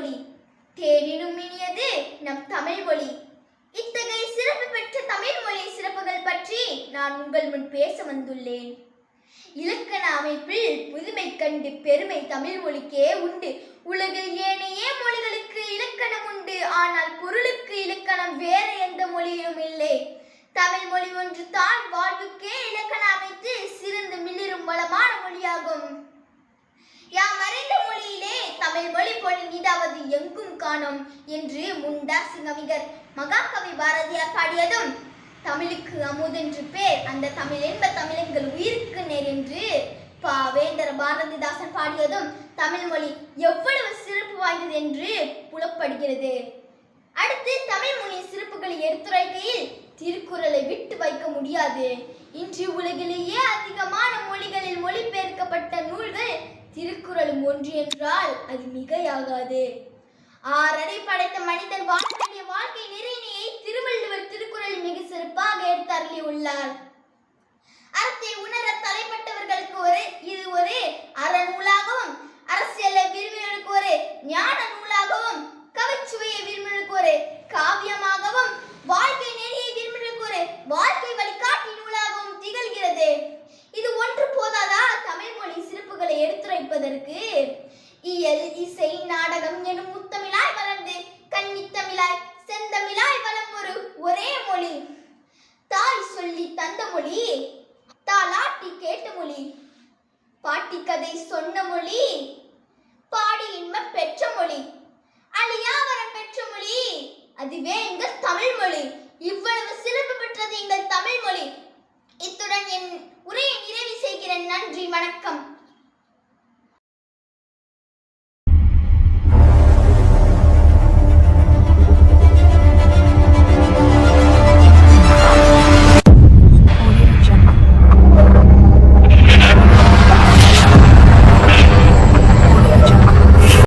மொழி. தேனினும் இனியது நம் தமிழ் மொழி. இத்தகைய சிறப்பு பெற்ற தமிழ் மொழி சிறப்புகள் பற்றி நான் உங்கள் முன் பேச வந்துள்ளேன். இலக்கண அமைப்பில் புதுமை கண்டு பெருமை தமிழ் மொழிக்கே உண்டு. உலகில் ஏனைய மொழிகளுக்கு இலக்கணம் உண்டு. ஆனால் பொருளுக்கு இலக்கணம் வேற எந்த மொழியிலும் இல்லை. தமிழ் மொழி ஒன்று தான் வாழ்வுக்கே இலக்கணம் அமைத்து சிறந்த அவள் தமிழ் நீதாவது எங்கும் காணோம் என்று முண்டாசு கவிஞர் மகாகவி பாரதியார் பாடியதும் தமிழுக்கு அமுதென்று பேர். அந்த தமிழ் என்ப தமிழெங்கள் உயிருக்கு நேர் என்று பாவேந்தர் பாரதிதாசன் பாடியதும் தமிழ் மொழி எவ்வளவு சிறப்பு வாய்ந்தது என்று புலப்படுகிறது. அடுத்து தமிழ் மொழியின் சிறப்புகளை எடுத்துரைக்கையில் திருக்குறளை விட்டு வைக்க முடியாது. இன்று ஒன்று என்றால் அது மிகையாகாது. ஆறடை படைத்த மனிதன் வாழ வேண்டிய வாழ்க்கை நிறைய திருவள்ளுவர் திருக்குறள் மிக சிறப்பாக எடுத்து அருளியுள்ளார். கற்பதற்கு இயல் இசை நாடகம் எனும் முத்தமிழாய் வளர்ந்து கன்னித்தமிழாய் செந்தமிழாய் வளம் ஒரு ஒரே மொழி. தாய் சொல்லி தந்த மொழி தாலாட்டி கேட்ட மொழி. பாட்டி கதை சொன்ன மொழி பாடி இன்ம பெற்ற மொழி. அழியா பெற்ற மொழி அதுவே எங்கள் தமிழ் மொழி. இவ்வளவு சிறப்பு பெற்றது எங்கள் தமிழ் மொழி. இத்துடன் என் உரையை நிறைவு செய்கிறேன். நன்றி வணக்கம்.